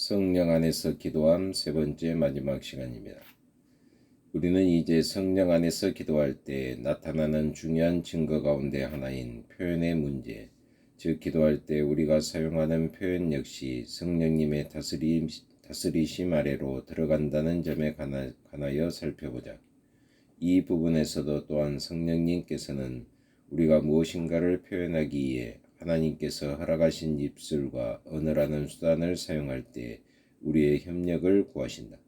성령 안에서 기도함 세 번째 마지막 시간입니다. 우리는 이제 성령 안에서 기도할 때 나타나는 중요한 증거 가운데 하나인 표현의 문제, 즉 기도할 때 우리가 사용하는 표현 역시 성령님의 다스림, 다스리심 아래로 들어간다는 점에 관하, 관하여 살펴보자. 이 부분에서도 또한 성령님께서는 우리가 무엇인가를 표현하기 위해 하나님께서 허락하신 입술과 언어라는 수단을 사용할 때 우리의 협력을 구하신다.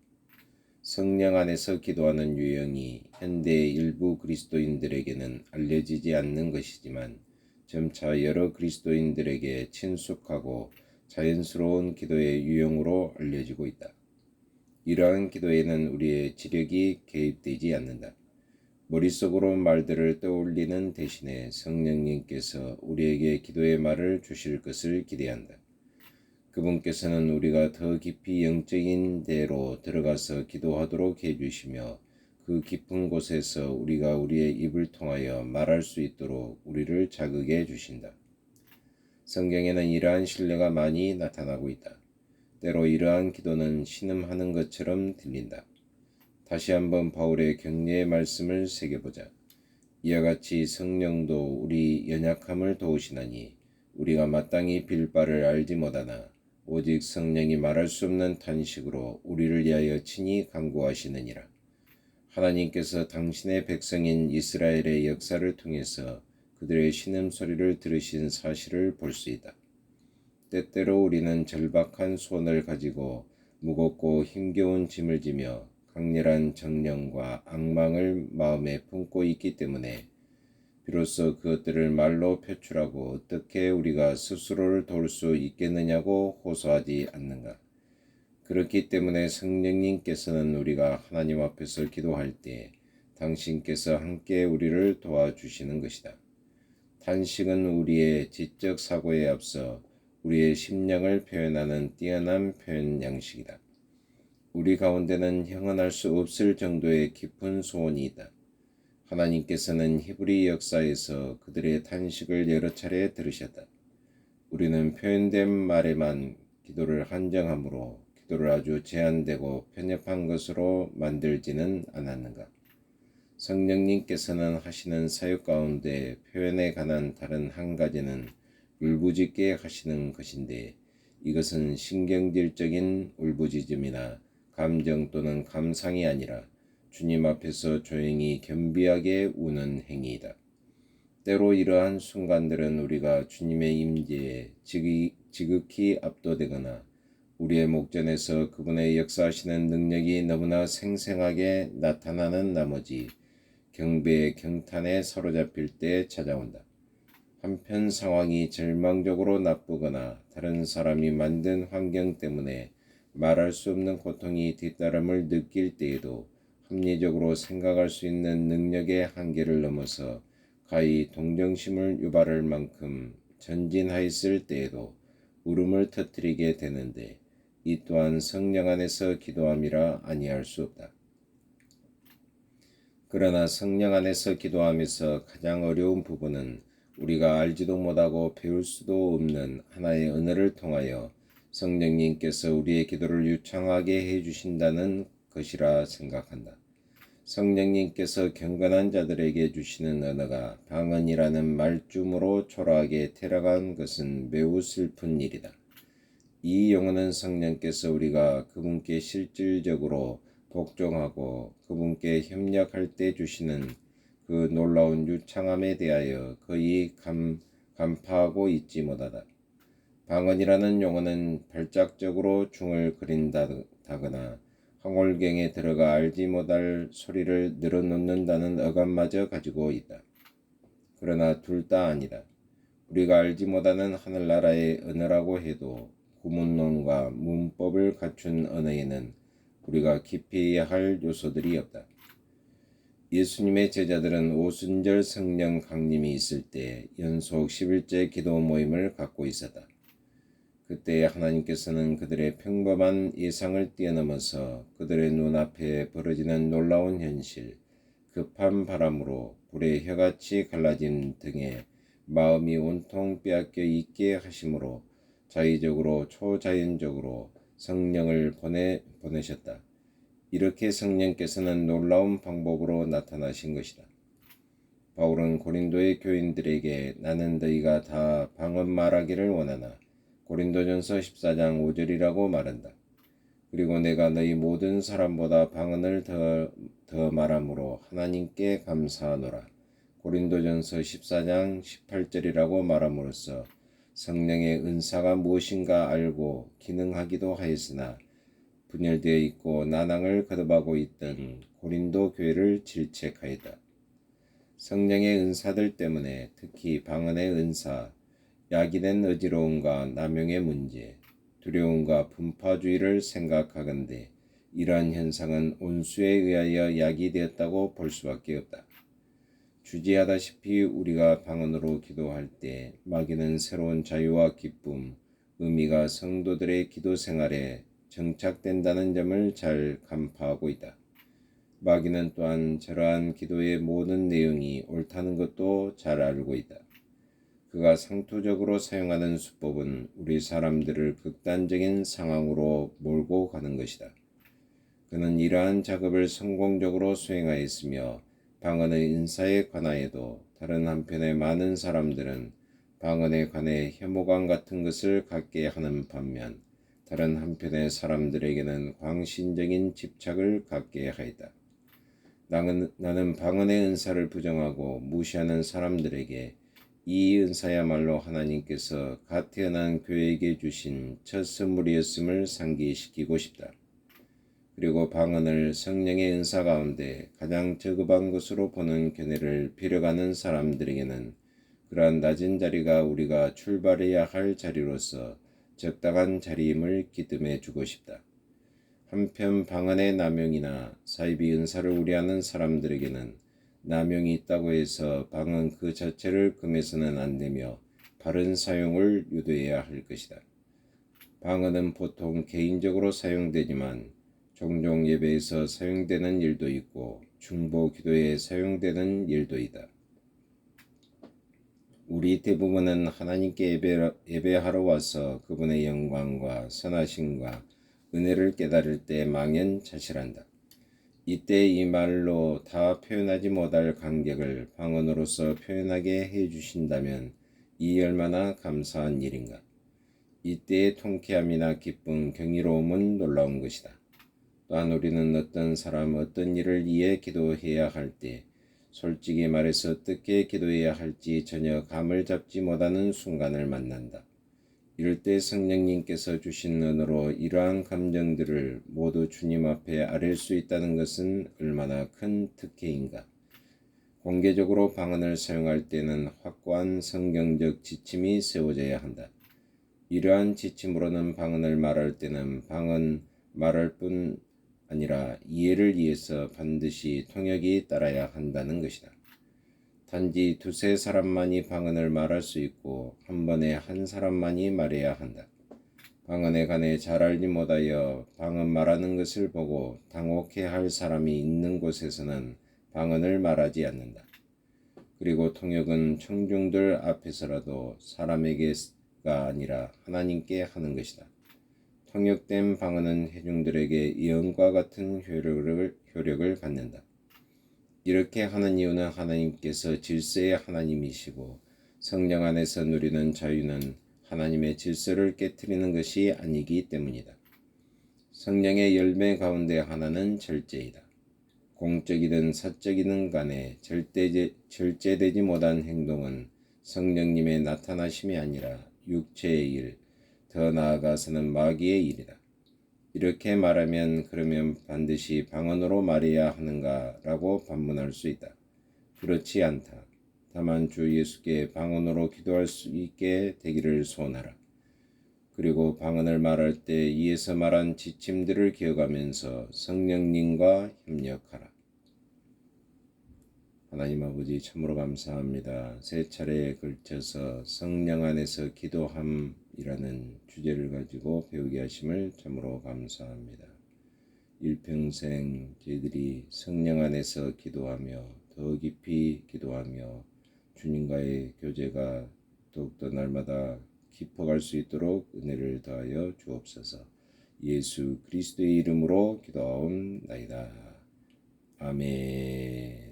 성령 안에서 기도하는 유형이 현대의 일부 그리스도인들에게는 알려지지 않는 것이지만 점차 여러 그리스도인들에게 친숙하고 자연스러운 기도의 유형으로 알려지고 있다. 이러한 기도에는 우리의 지력이 개입되지 않는다. 머릿속으로 말들을 떠올리는 대신에 성령님께서 우리에게 기도의 말을 주실 것을 기대한다. 그분께서는 우리가 더 깊이 영적인 데로 들어가서 기도하도록 해주시며 그 깊은 곳에서 우리가 우리의 입을 통하여 말할 수 있도록 우리를 자극해 주신다. 성경에는 이러한 신뢰가 많이 나타나고 있다. 때로 이러한 기도는 신음하는 것처럼 들린다. 다시 한번 바울의 격려의 말씀을 새겨보자. 이와 같이 성령도 우리 연약함을 도우시나니 우리가 마땅히 빌 바를 알지 못하나 오직 성령이 말할 수 없는 탄식으로 우리를 위하여 친히 간구하시느니라. 하나님께서 당신의 백성인 이스라엘의 역사를 통해서 그들의 신음 소리를 들으신 사실을 볼 수 있다. 때때로 우리는 절박한 손을 가지고 무겁고 힘겨운 짐을 지며 강렬한 정령과 악망을 마음에 품고 있기 때문에 비로소 그것들을 말로 표출하고 어떻게 우리가 스스로를 도울 수 있겠느냐고 호소하지 않는가. 그렇기 때문에 성령님께서는 우리가 하나님 앞에서 기도할 때 당신께서 함께 우리를 도와주시는 것이다. 탄식은 우리의 지적 사고에 앞서 우리의 심령을 표현하는 뛰어난 표현 양식이다. 우리 가운데는 형언할 수 없을 정도의 깊은 소원이 있다. 하나님께서는 히브리 역사에서 그들의 탄식을 여러 차례 들으셨다. 우리는 표현된 말에만 기도를 한정하므로 기도를 아주 제한되고 편협한 것으로 만들지는 않았는가. 성령님께서는 하시는 사역 가운데 표현에 관한 다른 한 가지는 울부짖게 하시는 것인데 이것은 신경질적인 울부짖음이나 감정 또는 감상이 아니라 주님 앞에서 조용히 겸비하게 우는 행위이다. 때로 이러한 순간들은 우리가 주님의 임재에 지극히 압도되거나 우리의 목전에서 그분의 역사하시는 능력이 너무나 생생하게 나타나는 나머지 경배의 경탄에 사로잡힐 때 찾아온다. 한편 상황이 절망적으로 나쁘거나 다른 사람이 만든 환경 때문에 말할 수 없는 고통이 뒤따름을 느낄 때에도 합리적으로 생각할 수 있는 능력의 한계를 넘어서 가히 동정심을 유발할 만큼 전진하였을 때에도 울음을 터뜨리게 되는데 이 또한 성령 안에서 기도함이라 아니할 수 없다. 그러나 성령 안에서 기도하면서 가장 어려운 부분은 우리가 알지도 못하고 배울 수도 없는 하나의 언어를 통하여 성령님께서 우리의 기도를 유창하게 해주신다는 것이라 생각한다. 성령님께서 경건한 자들에게 주시는 언어가 방언이라는 말쯤으로 초라하게 태어간 것은 매우 슬픈 일이다. 이 영혼은 성령께서 우리가 그분께 실질적으로 복종하고 그분께 협력할 때 주시는 그 놀라운 유창함에 대하여 거의 감, 간파하고 있지 못하다. 방언이라는 용어는 발작적으로 중을 그린다거나 황홀경에 들어가 알지 못할 소리를 늘어놓는다는 어감마저 가지고 있다. 그러나 둘 다 아니다. 우리가 알지 못하는 하늘나라의 언어라고 해도 구문론과 문법을 갖춘 언어에는 우리가 깊이해야 할 요소들이 없다. 예수님의 제자들은 오순절 성령 강림이 있을 때 연속 11째 기도 모임을 갖고 있었다. 그때 하나님께서는 그들의 평범한 예상을 뛰어넘어서 그들의 눈앞에 벌어지는 놀라운 현실, 급한 바람으로 불의 혀같이 갈라진 등에 마음이 온통 빼앗겨 있게 하심으로 자의적으로 초자연적으로 성령을 보내 보내셨다. 이렇게 성령께서는 놀라운 방법으로 나타나신 것이다. 바울은 고린도의 교인들에게 나는 너희가 다 방언 말하기를 원하나 고린도전서 14장 5절이라고 말한다. 그리고 내가 너희 모든 사람보다 방언을 더, 더 말함으로 하나님께 감사하노라. 고린도전서 14장 18절이라고 말함으로써 성령의 은사가 무엇인가 알고 기능하기도 하였으나 분열되어 있고 난항을 거듭하고 있던 고린도 교회를 질책하였다. 성령의 은사들 때문에 특히 방언의 은사, 야기된 어지러움과 남용의 문제, 두려움과 분파주의를 생각하건대 이러한 현상은 온수에 의하여 야기되었다고 볼 수밖에 없다. 주지하다시피 우리가 방언으로 기도할 때 마귀는 새로운 자유와 기쁨, 의미가 성도들의 기도 생활에 정착된다는 점을 잘 간파하고 있다. 마귀는 또한 저러한 기도의 모든 내용이 옳다는 것도 잘 알고 있다. 그가 상투적으로 사용하는 수법은 우리 사람들을 극단적인 상황으로 몰고 가는 것이다. 그는 이러한 작업을 성공적으로 수행하였으며 방언의 인사에 관하여도 다른 한편에 많은 사람들은 방언에 관해 혐오감 같은 것을 갖게 하는 반면 다른 한편의 사람들에게는 광신적인 집착을 갖게 하였다. 나는, 나는 방언의 은사를 부정하고 무시하는 사람들에게 이 은사야말로 하나님께서 갓 태어난 교회에게 주신 첫 선물이었음을 상기시키고 싶다. 그리고 방언을 성령의 은사 가운데 가장 저급한 것으로 보는 견해를 빌어가는 사람들에게는 그러한 낮은 자리가 우리가 출발해야 할 자리로서 적당한 자리임을 기뜸해 주고 싶다. 한편 방언의 남용이나 사이비 은사를 우려하는 사람들에게는 남용이 있다고 해서 방언 그 자체를 금해서는 안 되며 바른 사용을 유도해야 할 것이다. 방언은 보통 개인적으로 사용되지만 종종 예배에서 사용되는 일도 있고 중보 기도에 사용되는 일도 있다. 우리 대부분은 하나님께 예배, 예배하러 와서 그분의 영광과 선하심과 은혜를 깨달을 때 망연자실한다. 이때 이 말로 다 표현하지 못할 감격을 방언으로서 표현하게 해 주신다면 이 얼마나 감사한 일인가. 이때의 통쾌함이나 기쁨, 경이로움은 놀라운 것이다. 또한 우리는 어떤 사람, 어떤 일을 위해 기도해야 할 때, 솔직히 말해서 어떻게 기도해야 할지 전혀 감을 잡지 못하는 순간을 만난다. 이럴 때 성령님께서 주신 은으로 이러한 감정들을 모두 주님 앞에 아릴 수 있다는 것은 얼마나 큰 특혜인가. 공개적으로 방언을 사용할 때는 확고한 성경적 지침이 세워져야 한다. 이러한 지침으로는 방언을 말할 때는 방언 말할 뿐 아니라 이해를 위해서 반드시 통역이 따라야 한다는 것이다. 단지 두세 사람만이 방언을 말할 수 있고 한 번에 한 사람만이 말해야 한다. 방언에 관해 잘 알지 못하여 방언 말하는 것을 보고 당혹해 할 사람이 있는 곳에서는 방언을 말하지 않는다. 그리고 통역은 청중들 앞에서라도 사람에게가 아니라 하나님께 하는 것이다. 통역된 방언은 회중들에게 예언과 같은 효력을, 효력을 갖는다. 이렇게 하는 이유는 하나님께서 질서의 하나님이시고 성령 안에서 누리는 자유는 하나님의 질서를 깨뜨리는 것이 아니기 때문이다. 성령의 열매 가운데 하나는 절제이다. 공적이든 사적이든 간에 절대, 절제되지 못한 행동은 성령님의 나타나심이 아니라 육체의 일, 더 나아가서는 마귀의 일이다. 이렇게 말하면 그러면 반드시 방언으로 말해야 하는가라고 반문할 수 있다. 그렇지 않다. 다만 주 예수께 방언으로 기도할 수 있게 되기를 소원하라. 그리고 방언을 말할 때 이에서 말한 지침들을 기억하면서 성령님과 협력하라. 하나님 아버지 참으로 감사합니다. 세 차례에 걸쳐서 성령 안에서 기도함 이라는 주제를 가지고 배우게 하심을 참으로 감사합니다. 일평생 저희들이 성령 안에서 기도하며 더 깊이 기도하며 주님과의 교제가 더욱더 날마다 깊어갈 수 있도록 은혜를 더하여 주옵소서. 예수 그리스도의 이름으로 기도하옵나이다. 아멘.